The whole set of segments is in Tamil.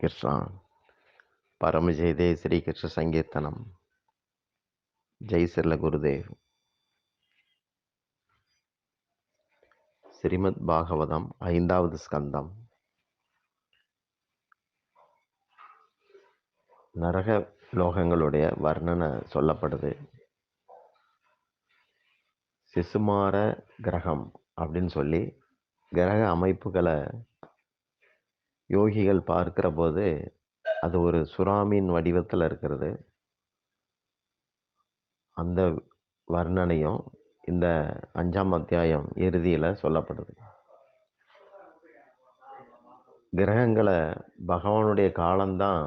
హరే కృష్ణ పరమజయదే శ్రీకృష్ణ సంకీర్తనం జై శ్రీల గురుదేవ్ ஸ்ரீமத் பாகவதம் ஐந்தாவது ஸ்கந்தம் நரக லோகங்களுடைய வர்ணனை சொல்லப்படுது சிசுமார கிரகம் அப்படின்னு சொல்லி கிரக அமைப்புகளை யோகிகள் பார்க்கிற போது அது ஒரு சுறாமின் வடிவத்தில் இருக்கிறது. அந்த வர்ணனையும் இந்த அஞ்சாம் அத்தியாயம் இறுதியில் சொல்லப்படுது. கிரகங்களை பகவானுடைய காலம்தான்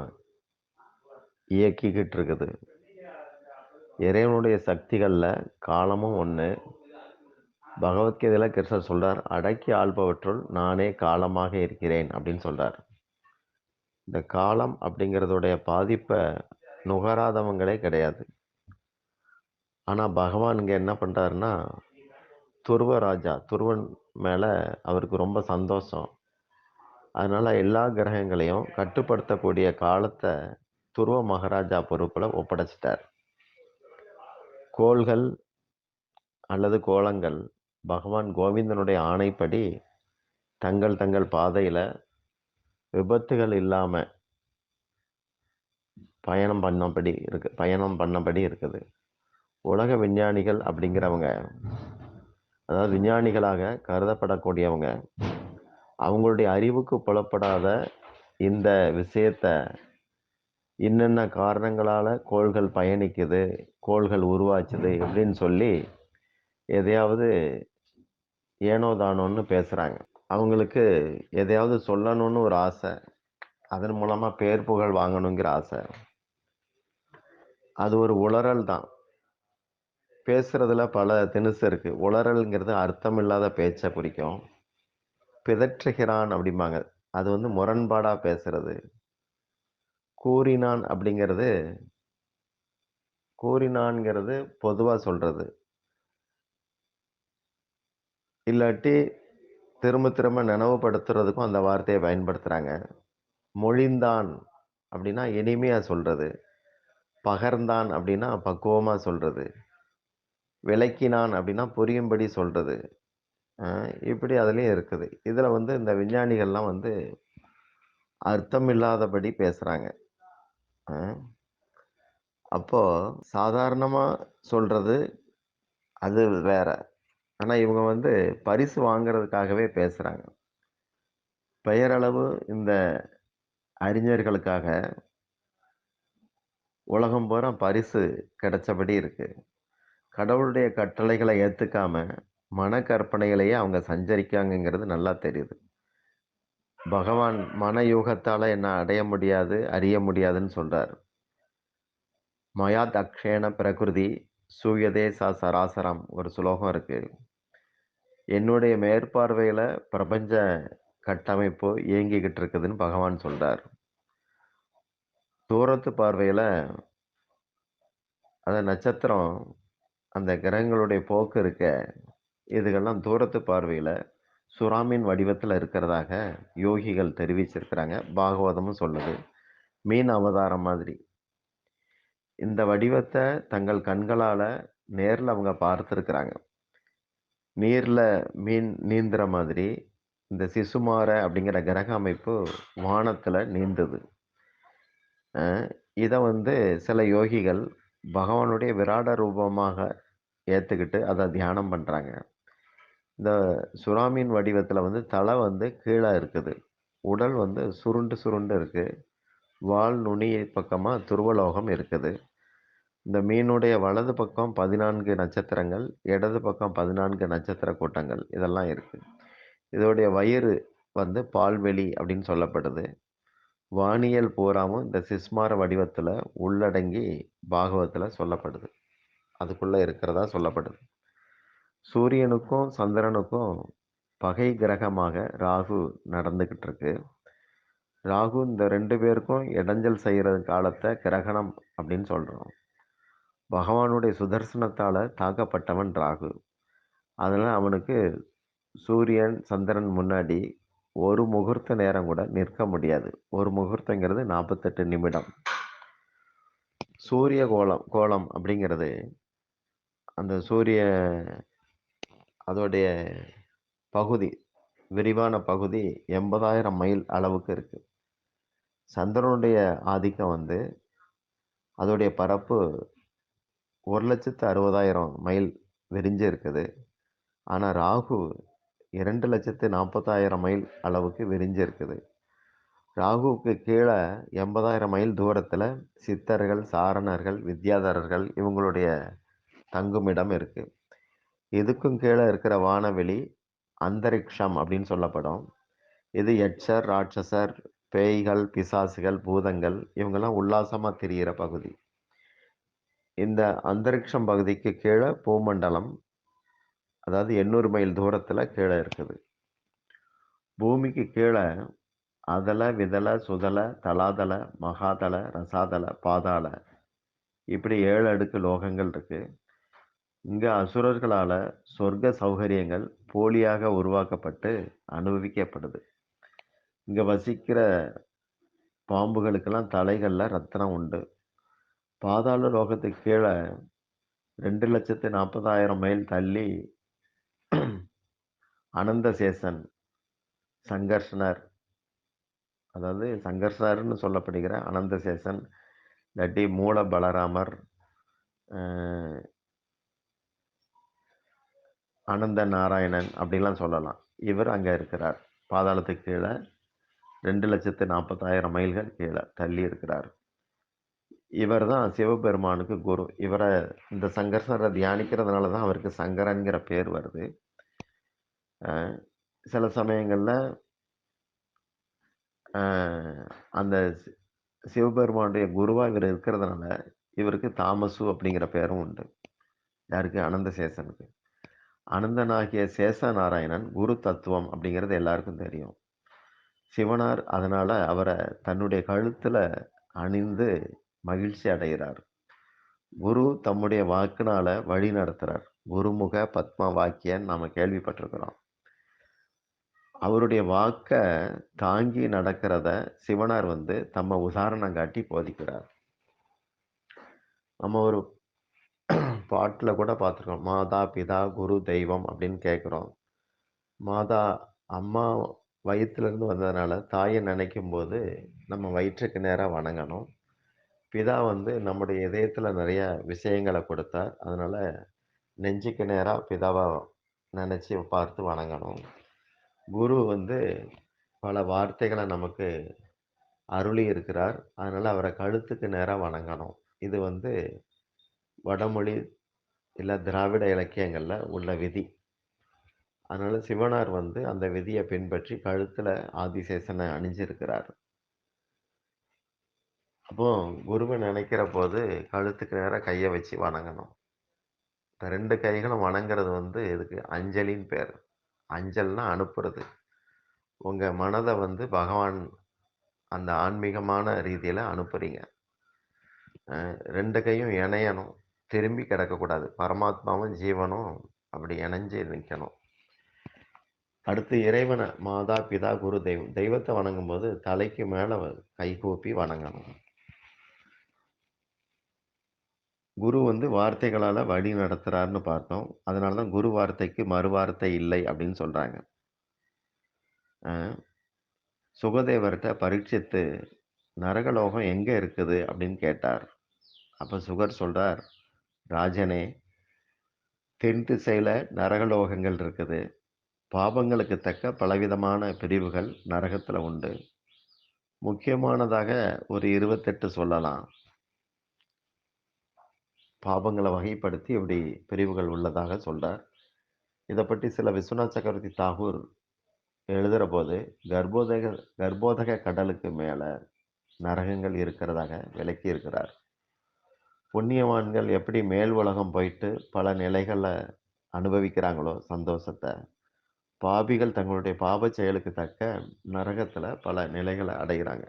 இயக்கிக்கிட்டு இருக்குது இறைவனுடைய சக்திகளில் காலமும் ஒன்று பகவத்கீதையில் கிருஷ்ணர் சொல்கிறார் அடக்கி ஆள்பவற்றுள் நானே காலமாக இருக்கிறேன் அப்படின்னு சொல்கிறார் இந்த காலம் அப்படிங்கிறதுடைய பாதிப்பை நுகராதவங்களே கிடையாது. ஆனால் பகவான் இங்கே என்ன பண்ணுறாருன்னா துருவ ராஜா துருவன் மேலே அவருக்கு ரொம்ப சந்தோஷம். அதனால் எல்லா கிரகங்களையும் கட்டுப்படுத்தக்கூடிய காலத்தை துருவ மகாராஜா பொறுப்பில் ஒப்படைச்சிட்டார். கோள்கள் அல்லது கோலங்கள் பகவான் கோவிந்தனுடைய ஆணைப்படி தங்கள் தங்கள் பாதையில் விபத்துகள் இல்லாமல் பயணம் பண்ணபடி இருக்கு பயணம் பண்ணபடி இருக்குது. உலக விஞ்ஞானிகள் அப்படிங்கிறவங்க அதாவது விஞ்ஞானிகளாக கருதப்படக்கூடியவங்க அவங்களுடைய அறிவுக்கு புலப்படாத இந்த விஷயத்த என்னென்ன காரணங்களால் கோள்கள் பயணிக்குது கோள்கள் உருவாச்சுது அப்படின்னு சொல்லி எதையாவது ஏனோ தானோன்னு பேசுகிறாங்க அவங்களுக்கு எதையாவது சொல்லணும்னு ஒரு ஆசை அதன் மூலமாக பேர் புகழ் வாங்கணுங்கிற ஆசை. அது ஒரு உளறல் தான். பேசுகிறதுல பல திணுசு இருக்குது உளறல்ங்கிறது அர்த்தம் இல்லாத பேச்சை குறிக்கும். பிதற்றுகிறான் அப்படிம்பாங்க. அது வந்து முரண்பாடாக பேசுறது. கூறினான் அப்படிங்கிறது கூறினான்ங்கிறது பொதுவாக சொல்கிறது இல்லாட்டி திரும்ப திரும்ப நினைவுபடுத்துறதுக்கும் அந்த வார்த்தையை பயன்படுத்துகிறாங்க மொழிந்தான் அப்படின்னா இனிமையாக சொல்கிறது பகர்ந்தான் அப்படின்னா பக்குவமாக சொல்கிறது விளக்கினான் அப்படின்னா புரியும்படி சொல்கிறது இப்படி அதுலேயும் இருக்குது. இதில் வந்து இந்த விஞ்ஞானிகள்லாம் வந்து அர்த்தம் இல்லாதபடி பேசுகிறாங்க அப்போது சாதாரணமாக சொல்கிறது அது வேற. ஆனால் இவங்க வந்து பரிசு வாங்கிறதுக்காகவே பேசுகிறாங்க பெயரளவு இந்த அறிஞர்களுக்காக உலகம் பூரா பரிசு கிடைச்சபடி இருக்குது கடவுளுடைய கட்டளைகளை ஏற்றுக்காம மன கற்பனைகளையே அவங்க சஞ்சரிக்காங்கங்கிறது நல்லா தெரியுது. பகவான் மன யூகத்தால் என்ன அடைய முடியாது அறிய முடியாதுன்னு சொல்கிறார் மயா தக்ஷேண பிரகிருதி சூயதே சா சராசரம் ஒரு சுலோகம் இருக்குது என்னுடைய மேற்பார்வையில் பிரபஞ்ச கட்டமைப்பு இயங்கிக்கிட்டு இருக்குதுன்னு பகவான் சொல்கிறார் தூரத்து பார்வையில் அந்த நட்சத்திரம் அந்த கிரகங்களுடைய போக்கு இருக்க இதுகெல்லாம் தூரத்து பார்வையில் சுறாமின் வடிவத்தில் இருக்கிறதாக யோகிகள் தெரிவிச்சிருக்கிறாங்க. பாகவதமும் சொல்லுது. மீன் அவதாரம் மாதிரி. இந்த வடிவத்தை தங்கள் கண்களால் நேரில் அவங்க பார்த்துருக்குறாங்க. நீரில் மீன் நீந்துற மாதிரி இந்த சிசுமார அப்படிங்கிற கிரக அமைப்பு வானத்தில் நீந்துது. இதை வந்து சில யோகிகள் பகவானுடைய விராட ரூபமாக ஏற்றுக்கிட்டு அதை தியானம் பண்ணுறாங்க இந்த சுறாமீன் வடிவத்தில் வந்து தலை வந்து கீழே இருக்குது. உடல் வந்து சுருண்டு சுருண்டு இருக்குது வால் நுனி பக்கமாக துருவலோகம் இருக்குது. இந்த மீனுடைய வலது பக்கம் பதினான்கு நட்சத்திரங்கள் இடது பக்கம் பதினான்கு நட்சத்திர கூட்டங்கள் இதெல்லாம் இருக்குது இதோடைய வயிறு வந்து பால்வெளி அப்படின்னு சொல்லப்படுது. வானியல் பூராமும் இந்த சிஸ்மார வடிவத்தில் உள்ளடங்கி பாகவத்தில் சொல்லப்படுது. அதுக்குள்ளே இருக்கிறதா சொல்லப்படுது. சூரியனுக்கும் சந்திரனுக்கும் பகை கிரகமாக ராகு நடந்துக்கிட்டு இருக்கு. ராகு இந்த ரெண்டு பேருக்கும் இடைஞ்சல் செய்கிற காலத்தை கிரகணம் அப்படின்னு சொல்கிறோம் பகவானுடைய சுதர்சனத்தால் தாக்கப்பட்டவன் ராகு. அதனால் அவனுக்கு சூரியன் சந்திரன் முன்னாடி ஒரு முகூர்த்த நேரம் கூட நிற்க முடியாது. ஒரு முகூர்த்தங்கிறது நாற்பத்தெட்டு நிமிடம். சூரிய கோலம் கோலம் அப்படிங்கிறது அந்த சூரிய அதோடைய பகுதி விரிவான பகுதி எண்பதாயிரம் மைல் அளவுக்கு இருக்குது சந்திரனுடைய ஆதிக்கம் வந்து அதோடைய பரப்பு ஒரு லட்சத்து அறுபதாயிரம் மைல் விரிஞ்சு இருக்குது. ஆனால் ராகு இரண்டு லட்சத்து நாற்பதாயிரம் மைல் அளவுக்கு விரிஞ்சு இருக்குது. ராகுவுக்கு கீழே எண்பதாயிரம் மைல் தூரத்தில் சித்தர்கள் சாரணர்கள் வித்யாதரர்கள் இவங்களுடைய தங்குமிடம் இருக்குது இதுக்கும் கீழே இருக்கிற வானவெளி அந்தரிக்ஷம் அப்படின்னு சொல்லப்படும். இது எட்சர் ராட்சசர் பேய்கள் பிசாசுகள் பூதங்கள் இவங்கெல்லாம் உல்லாசமாக திரியிற பகுதி. இந்த அந்தரிக்ஷம் பகுதிக்கு கீழே பூமண்டலம் அதாவது எண்ணூறு மைல் தூரத்தில் கீழே இருக்குது. பூமிக்கு கீழே அதல விதல சுதல தலாதல மகாதல ரசாதல பாதாள இப்படி ஏழு அடுக்கு லோகங்கள் இருக்குது இங்கே அசுரர்களால் சொர்க்க சௌகரியங்கள் போலியாக உருவாக்கப்பட்டு அனுபவிக்கப்படுது. இங்கே வசிக்கிற பாம்புகளுக்கெல்லாம் தலைகளில் ரத்தனம் உண்டு. பாதாள லோகத்துக்கு கீழே ரெண்டு லட்சத்து நாற்பதாயிரம் மைல் தள்ளி அனந்தசேசன் சங்கர்ஷனர் அதாவது சங்கர்ஷனர்னு சொல்லப்படுகிற அனந்தசேசன் இல்லாட்டி மூல பலராமர் அனந்த நாராயணன் அப்படிலாம் சொல்லலாம். இவர் அங்கே இருக்கிறார். பாதாளத்துக்கு கீழே ரெண்டு லட்சத்து நாற்பதாயிரம் மைல்கள் கீழே தள்ளி இருக்கிறார். இவர் தான் சிவபெருமானுக்கு குரு. இவரை இந்த சங்கர்ஷரை தியானிக்கிறதுனால தான் அவருக்கு சங்கரன்கிற பேர் வருது. சில சமயங்களில் அந்த சிவபெருமானுடைய குருவாக இவர் இருக்கிறதுனால இவருக்கு தாமசு அப்படிங்கிற பேரும் உண்டு. யாருக்கு? அனந்த சேசனுக்கு அனந்தனாகிய சேஷ நாராயணன் குரு தத்துவம் அப்படிங்கிறது எல்லாருக்கும் தெரியும். சிவனார் அதனால் அவரை தன்னுடைய கழுத்தில் அணிந்து மகிழ்ச்சி அடைகிறார். குரு தம்முடைய வாக்குனால வழி நடத்துறார். குருமுக பத்ம வாக்கியன் நாம கேள்விப்பட்டிருக்கிறோம். அவருடைய வாக்க தாங்கி நடக்கிறத சிவனார் வந்து தம்ம உதாரணம் காட்டி போதிக்கிறார். நம்ம ஒரு பாட்டில் கூட பார்த்துருக்கோம். மாதா பிதா குரு தெய்வம் அப்படின்னு கேட்குறோம். மாதா அம்மா வயிற்றுலேருந்து வந்ததுனால தாயை நினைக்கும் போது நம்ம வயிற்றுக்கு நேராக வணங்கணும். பிதா வந்து நம்முடைய இதயத்தில் நிறைய விஷயங்களை கொடுத்தார். அதனால் நெஞ்சுக்கு நேராக பிதாவை நினச்சி பார்த்து வணங்கணும். குரு வந்து பல வார்த்தைகளை நமக்கு அருளி இருக்கிறார். அதனால் அவரை கழுத்துக்கு நேராக வணங்கணும். இது வந்து வடமொழி இல்லை திராவிட இலக்கியங்களில் உள்ள விதி. அதனால் சிவனார் வந்து அந்த விதியை பின்பற்றி கழுத்தில் ஆதிசேஷனை அணிஞ்சிருக்கிறார். அப்போ குருவை நினைக்கிற போது கழுத்துக்கு நேராக கையை வச்சு வணங்கணும். இந்த ரெண்டு கைகளும் வணங்குறது வந்து இதுக்கு அஞ்சலின்னு பேர். அஞ்சல்னா அனுப்புறது. உங்கள் மனதை வந்து பகவான் அந்த ஆன்மீகமான ரீதியில் அனுப்புறீங்க. ரெண்டு கையும் இணையணும். திரும்பி கிடக்கக்கூடாது. பரமாத்மாவும் ஜீவனும் அப்படி இணைஞ்சு நிற்கணும் அடுத்து இறைவனை மாதா பிதா குரு தெய்வம். தெய்வத்தை வணங்கும்போது தலைக்கு மேலே கை கூப்பி வணங்கணும். குரு வந்து வார்த்தைகளால் வழி நடத்துகிறாருன்னு பார்த்தோம். அதனால தான் குரு வார்த்தைக்கு மறுவார்த்தை இல்லை அப்படின்னு சொல்கிறாங்க சுகதேவர்கிட்ட பரீட்சித்து நரகலோகம் எங்கே இருக்குது அப்படின்னு கேட்டார். அப்போ சுகர் சொல்கிறார் ராஜனே தென் திசையில் நரகலோகங்கள் இருக்குது. பாபங்களுக்கு தக்க பலவிதமான பிரிவுகள் நரகத்தில் உண்டு. முக்கியமானதாக ஒரு இருபத்தெட்டு சொல்லலாம். பாபங்களை வகைப்படுத்தி இப்படி பிரிவுகள் உள்ளதாக சொல்கிறார் இதை பற்றி சில விஸ்வநாத் சக்கரவர்த்தி தாகூர் எழுதுகிற போது கர்ப்போதக கர்ப்போதக கடலுக்கு மேலே நரகங்கள் இருக்கிறதாக விளக்கி இருக்கிறார். புண்ணியவான்கள் எப்படி மேல் உலகம் போயிட்டு பல நிலைகளை அனுபவிக்கிறாங்களோ சந்தோஷத்தை பாபிகள் தங்களுடைய பாப செயலுக்கு தக்க நரகத்தில் பல நிலைகளை அடைகிறாங்க.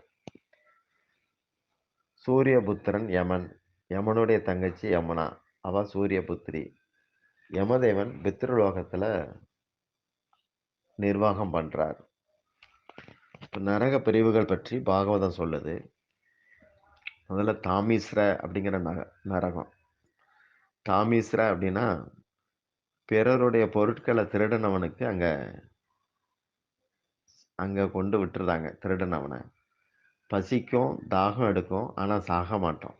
சூரியபுத்திரன் யமன் யமனுடைய தங்கச்சி யமுனா. அவ சூரியபுத்திரி. யமதேவன் பித்ருலோகத்தில் நிர்வாகம் பண்ணுறார் நரக பிரிவுகள் பற்றி பாகவதம் சொல்லுது. முதல்ல தாமீஸ்ர அப்படிங்கிற ந நரகம். தாமீஸ்ர அப்படின்னா பிறருடைய பொருட்களை திருடினவனுக்கு அங்கே அங்கே கொண்டு விட்டுருதாங்க திருடினவனை. பசிக்கும் தாகம் எடுக்கும் ஆனால் சாக மாட்டோம்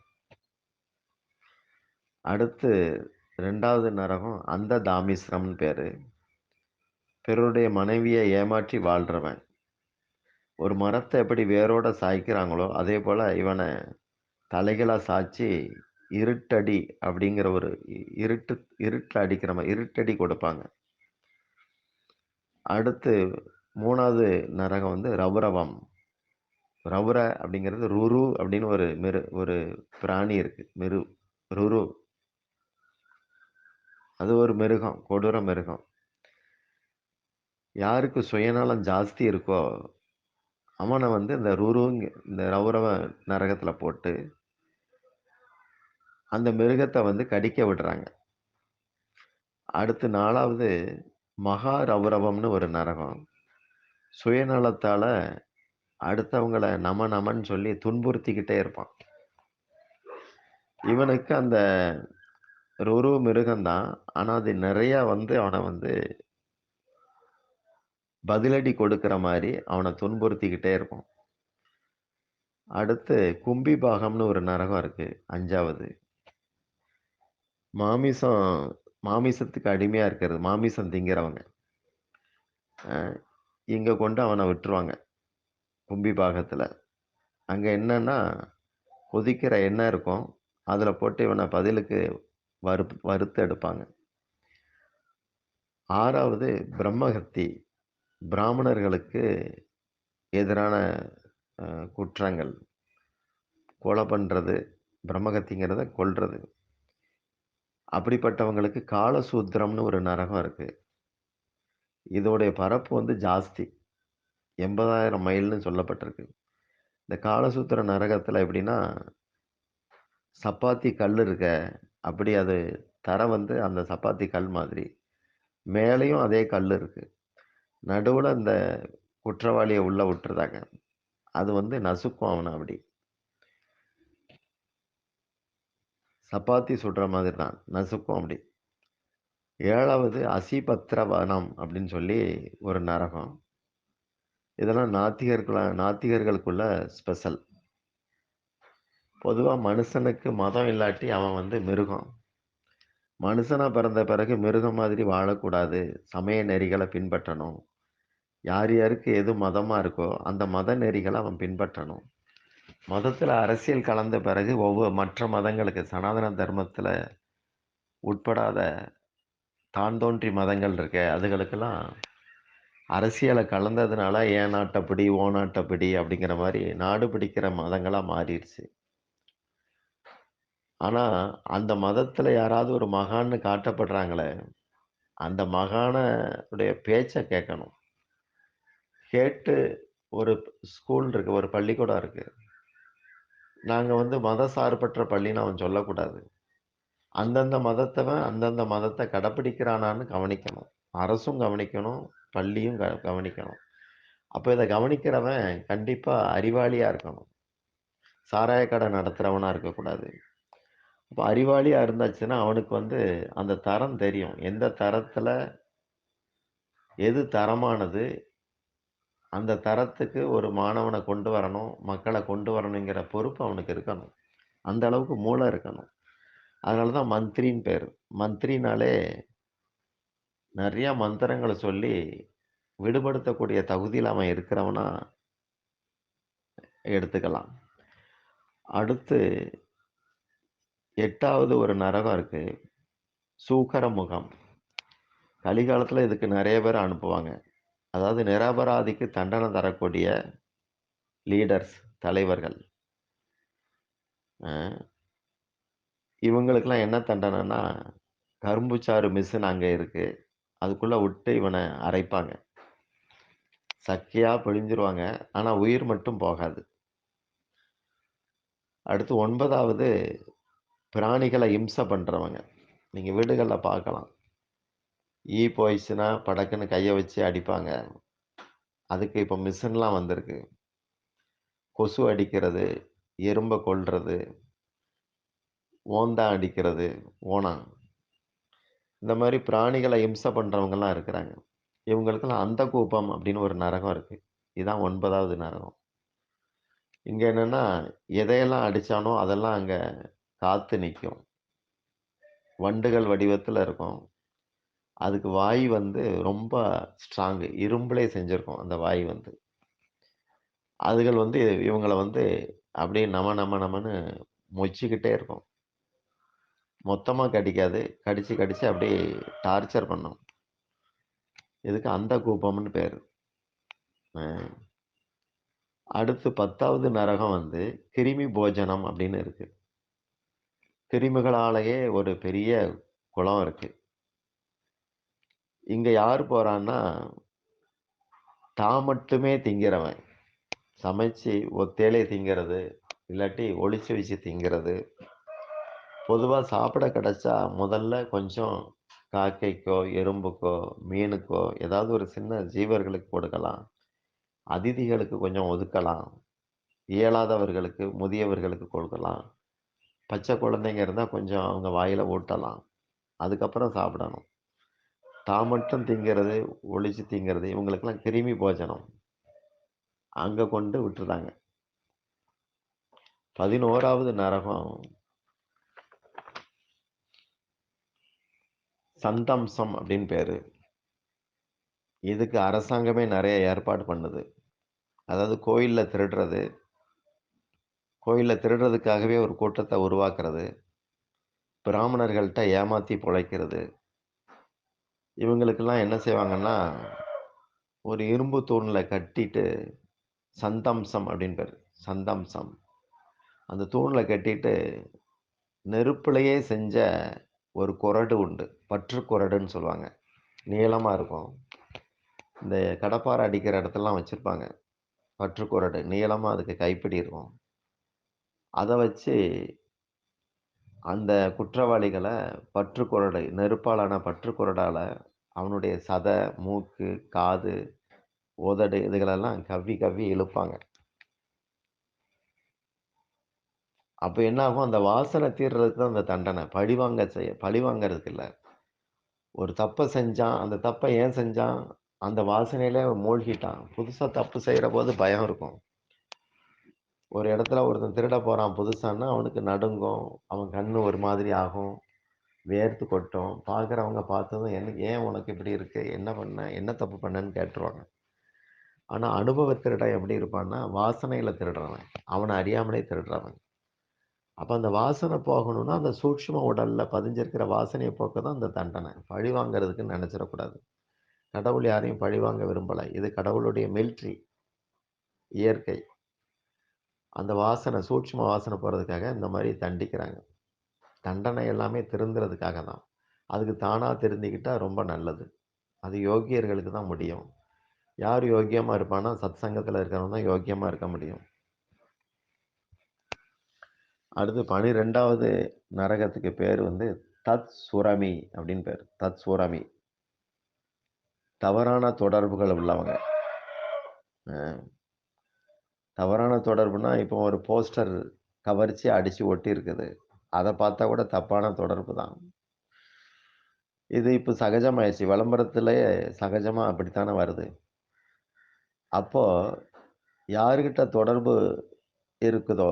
அடுத்து ரெண்டாவது நரகம் அந்த தாமிஸ்ரம்னு பேர். பிறருடைய மனைவியை ஏமாற்றி வாழ்கிறவன் ஒரு மரத்தை எப்படி வேரோட சாய்க்கிறாங்களோ அதே போல் இவனை தலைகளாக சாய்ச்சி இருட்டடி அப்படிங்கிற ஒரு இ- இருட்டு இருட்டில் அடிக்கிற மாதிரி இருட்டடி கொடுப்பாங்க. அடுத்து மூணாவது நரகம் வந்து ரவுரவம். ரவுர அப்படிங்கிறது ருரு அப்படின்னு ஒரு மிரு ஒரு பிராணி இருக்குது மிரு ருரு. அது ஒரு மிருகம் கொடூர மிருகம். யாருக்கு சுயநலம் ஜாஸ்தி இருக்கோ அவனை வந்து இந்த ருருங்க இந்த ரௌரவ நரகத்தில் போட்டு அந்த மிருகத்தை வந்து கடிக்க விடுறாங்க. அடுத்து நாலாவது மகா ரௌரவம்னு ஒரு நரகம். சுயநலத்தால் அடுத்தவங்களை நம நமன்னு சொல்லி துன்புறுத்திக்கிட்டே இருப்பான். இவனுக்கு அந்த ருரு மிருகம்தான் ஆனால் அது நிறையா வந்து அவனை வந்து பதிலடி கொடுக்கிற மாதிரி அவனை துன்புறுத்திக்கிட்டே இருக்கும். அடுத்து கும்பி பாகம்னு ஒரு நரகம் இருக்குது அஞ்சாவது. மாமிசம் மாமிசத்துக்கு அடிமையாக இருக்கிறது மாமிசம் திங்கிறவங்க. இங்கே கொண்டு அவனை விட்டுருவாங்க கும்பி பாகத்தில். அங்கே என்னன்னா கொதிக்கிற எண்ணெய் இருக்கும் அதில் போட்டு இவனை பதிலுக்கு வறு வறுத்து எடுப்பாங்க. ஆறாவது பிரம்மஹத்தி. பிராமணர்களுக்கு எதிரான குற்றங்கள். கொலை பண்ணுறது பிரம்மகத்திங்கிறத கொல்றது. அப்படிப்பட்டவங்களுக்கு காலசூத்திரம்னு ஒரு நரகம் இருக்குது இதோடைய பரப்பு வந்து ஜாஸ்தி. எண்பதாயிரம் மைல்னு சொல்லப்பட்டிருக்கு. இந்த காலசூத்திர நரகத்தில் எப்படின்னா சப்பாத்தி கல் இருக்க அப்படி அது தர வந்து அந்த சப்பாத்தி கல் மாதிரி. மேலேயும் அதே கல் இருக்குது நடுவில் அந்த குற்றவாளியை உள்ளே விட்டுருதாங்க. அது வந்து நசுக்கும் அவனை அப்படி. சப்பாத்தி சுடுற மாதிரி தான் நசுக்கும் அப்படி. ஏழாவது அசிபத்திர வனம் அப்படின்னு சொல்லி ஒரு நரகம். இதெல்லாம் நாத்திகர்கள நாத்திகர்களுக்குள்ள ஸ்பெஷல் பொதுவாக மனுஷனுக்கு மதம் இல்லாட்டி அவன் வந்து மிருகம். மனுஷனாக பிறந்த பிறகு மிருகம் மாதிரி வாழக்கூடாது. சமய நெறிகளை பின்பற்றணும். யார் யாருக்கு எது மதமாக இருக்கோ அந்த மத நெறிகளை அவன் பின்பற்றணும். மதத்தில் அரசியல் கலந்த பிறகு ஒவ்வொரு மற்ற மதங்களுக்கு சனாதன தர்மத்தில் உட்படாத தான் தோன்றி மதங்கள் இருக்க அதுகளுக்கெல்லாம் அரசியலை கலந்ததுனால ஏன் நாட்டப்படி ஓ நாட்டப்படி அப்படிங்கிற மாதிரி நாடு பிடிக்கிற மதங்களாக மாறிடுச்சு. ஆனா அந்த மதத்துல யாராவது ஒரு மகான்னு காட்டப்படுறாங்களே அந்த மகானுடைய பேச்சை கேட்கணும் கேட்டு ஒரு ஸ்கூல் இருக்கு ஒரு பள்ளிக்கூடம் இருக்கு. நாங்க வந்து மத சார்பற்ற பள்ளின்னு அவன் சொல்லக்கூடாது. அந்தந்த மதத்தவன் அந்தந்த மதத்தை கடைப்பிடிக்கிறானான்னு கவனிக்கணும். அரசும் கவனிக்கணும் பள்ளியும் க- கவனிக்கணும். அப்போ இதை கவனிக்கிறவன் கண்டிப்பாக அறிவாளியாக இருக்கணும். சாராய கடை நடத்துகிறவனாக இருக்கக்கூடாது. அப்போ அறிவாளியாக இருந்தாச்சுன்னா அவனுக்கு வந்து அந்த தரம் தெரியும். எந்த தரத்தில் எது தரமானது அந்த தரத்துக்கு ஒரு மாணவனை கொண்டு வரணும் மக்களை கொண்டு வரணுங்கிற பொறுப்பு அவனுக்கு இருக்கணும். அந்த அளவுக்கு மூளை இருக்கணும். அதனால தான் மந்திரின்னு பேர். மந்திரினாலே நிறையா மந்திரங்களை சொல்லி விடுபடுத்தக்கூடிய தகுதியில் அவன் இருக்கிறவனா எடுத்துக்கலாம். அடுத்து எட்டாவது ஒரு நரகம் இருக்கு. சூக்கர முகம். கலிகாலத்தில் இதுக்கு நிறைய பேர் அனுப்புவாங்க. அதாவது நிரபராதிக்கு தண்டனை தரக்கூடிய லீடர்ஸ் தலைவர்கள். இவங்களுக்கெல்லாம் என்ன தண்டனைனா கரும்புச்சாறு மிஷின் அங்கே இருக்குது அதுக்குள்ளே விட்டு இவனை அரைப்பாங்க. சக்கையாக பிழிஞ்சிருவாங்க. ஆனால் உயிர் மட்டும் போகாது. அடுத்து ஒன்பதாவது பிராணிகளை இம்சை பண்ணுறவங்க நீங்கள் வீடுகளில் பார்க்கலாம் ஈ போயிடுச்சுன்னா படக்குன்னு கையை வச்சு அடிப்பாங்க அதுக்கு இப்போ மிஷின்லாம் வந்திருக்கு. கொசு அடிக்கிறது, எறும்பை கொள்வது ஓந்தா அடிக்கிறது, ஓனா இந்த மாதிரி பிராணிகளை இம்சை பண்ணுறவங்கலாம் இருக்கிறாங்க. இவங்களுக்கெல்லாம் அந்தகூபம் அப்படின்னு ஒரு நரகம் இருக்குது இதுதான் ஒன்பதாவது நரகம். இங்கே என்னென்னா எதையெல்லாம் அடித்தானோ அதெல்லாம் அங்கே காத்து நிற்கும் வண்டுகள் வடிவத்தில் இருக்கும். அதுக்கு வாய் வந்து ரொம்ப ஸ்ட்ராங். இரும்புலே செஞ்சுருக்கும் அந்த வாய் வந்து. அதுகள் வந்து இவங்களை வந்து அப்படியே நம நம நமன்னு மொச்சிக்கிட்டே இருக்கும். மொத்தமாக கடிக்காது. கடித்து கடித்து அப்படியே டார்ச்சர் பண்ணும். இதுக்கு அந்த கூப்பம்னு பேர் அடுத்து 10வது நரகம் வந்து கிருமி போஜனம் அப்படின்னு இருக்குது கிருமிகளாலேயே ஒரு பெரிய குளம் இருக்கு. இங்க யார் போறான்னா தான் மட்டுமே திங்கிறவன். சமைச்சு ஒத்தேலே திங்கிறது, இல்லாட்டி ஒளிச்சு வச்சு திங்கிறது. பொதுவாக சாப்பிட கிடச்சா முதல்ல கொஞ்சம் காக்கைக்கோ, எறும்புக்கோ, மீனுக்கோ ஏதாவது ஒரு சின்ன ஜீவர்களுக்கு கொடுக்கலாம். அதிதிகளுக்கு கொஞ்சம் ஒதுக்கலாம். இயலாதவர்களுக்கு, முதியவர்களுக்கு கொடுக்கலாம். பச்சை குழந்தைங்க இருந்தால் கொஞ்சம் அவங்க வாயில் ஊட்டலாம். அதுக்கப்புறம் சாப்பிடணும். தான் மட்டும் திங்கிறது, ஒழிச்சு திங்கிறது இவங்களுக்கெல்லாம் கிருமி போஜனம். அங்கே கொண்டு விட்டுறாங்க. 11வது நரகம் சந்தம்சம் அப்படின்னு பேர் இதுக்கு அரசாங்கமே நிறைய ஏற்பாடு பண்ணுது. அதாவது கோயிலில் திருடுறது. கோயிலில் திருடுறதுக்காகவே ஒரு கூட்டத்தை உருவாக்குறது. பிராமணர்கள்ட்ட ஏமாற்றி பிழைக்கிறது இவங்களுக்கெல்லாம் என்ன செய்வாங்கன்னா, ஒரு இரும்பு தூணில் கட்டிட்டு சந்தம்சம் அப்படின்னு பேரு. சந்தம்சம். அந்த தூணில் கட்டிட்டு நெருப்பிலையே செஞ்ச ஒரு குரடு உண்டு. பற்று குரடுன்னு சொல்லுவாங்க. நீளமாக இருக்கும். இந்த கடப்பாரை அடிக்கிற இடத்துலலாம் வச்சுருப்பாங்க பற்று குரடு நீளமாக அதுக்கு கைப்பிடி இருக்கும். அதை வச்சு அந்த குற்றவாளிகளை பற்று நெருப்பாலான பற்று அவனுடைய சதை, மூக்கு, காது, உதடு இதுகளெல்லாம் கவ்வி கவ்வி இழுப்பாங்க. அப்போ என்ன ஆகும்? அந்த வாசனை தீர்றதுக்கு தான் அந்த தண்டனை. பழிவாங்க செய்ய பழிவாங்கிறதுக்கு இல்லை ஒரு தப்பை செஞ்சான். அந்த தப்பை ஏன் செஞ்சான்? அந்த வாசனையிலே மூழ்கிட்டான். புதுசாக தப்பு செய்கிற போது பயம் இருக்கும். ஒரு இடத்துல ஒருத்தன் திருட போகிறான் புதுசான்னா, அவனுக்கு நடுங்கும். அவன் கண்ணு ஒரு மாதிரி ஆகும். வேர்த்து கொட்டும். பார்க்குறவங்க பார்த்ததும் என்ன "ஏன் உனக்கு இப்படி இருக்கு? என்ன பண்ண? என்ன தப்பு பண்ணன்னு?" கேட்டுருவாங்க. ஆனால் அனுபவ திருடன் எப்படி இருப்பான்னா, வாசனையில் திருடுறவன். அவனை அறியாமலே திருடுறவன். அப்போ அந்த வாசனை போகணும்னா, அந்த சூட்சும உடலில் பதிஞ்சிருக்கிற வாசனையை போக்க தான் அந்த தண்டனை. பழி வாங்குறதுக்குன்னு நினச்சிடக்கூடாது கடவுள் யாரையும் பழி வாங்க விரும்பலை இது கடவுளுடைய மில்ட்ரி இயற்கை. அந்த வாசனை சூட்சம வாசனை போகிறதுக்காக இந்த மாதிரி தண்டிக்கிறாங்க. தண்டனை எல்லாமே திருந்துறதுக்காக தான். அதுக்கு தானாக திருந்திக்கிட்டால் ரொம்ப நல்லது. அது யோகியர்களுக்கு தான் முடியும். யார் யோக்கியமாக இருப்பானா சத் சங்கத்தில் இருக்கிறவங்க தான் யோக்கியமாக இருக்க முடியும். அடுத்து 12வது நரகத்துக்கு பேர் வந்து தத் சுரமி அப்படின்னு பேர் தத் சுரமி. தவறான தொடர்புகள் உள்ளவங்க. தவறான தொடர்புனா, இப்போ ஒரு போஸ்டர் கவர்ச்சி அடித்து ஒட்டி இருக்குது. பார்த்தா கூட தப்பான தொடர்பு தான். இது இப்போ சகஜமாயிடுச்சு விளம்பரத்திலே சகஜமாக அப்படித்தானே வருது. அப்போது யாருக்கிட்ட தொடர்பு இருக்குதோ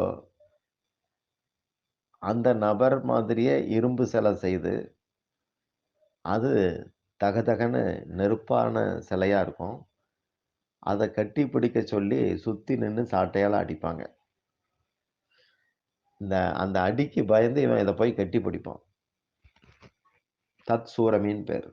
அந்த நபர் மாதிரியே இரும்பு சிலை செய்து அது தகதகன்னு நெருப்பான சிலையாக இருக்கும். அதை கட்டி பிடிக்க சொல்லி சுற்றி நின்று சாட்டையால் அடிப்பாங்க. இந்த அந்த அடிக்கு பயந்து இவன் இதை போய் கட்டி பிடிப்பான். தத் சூரமின்னு பேர்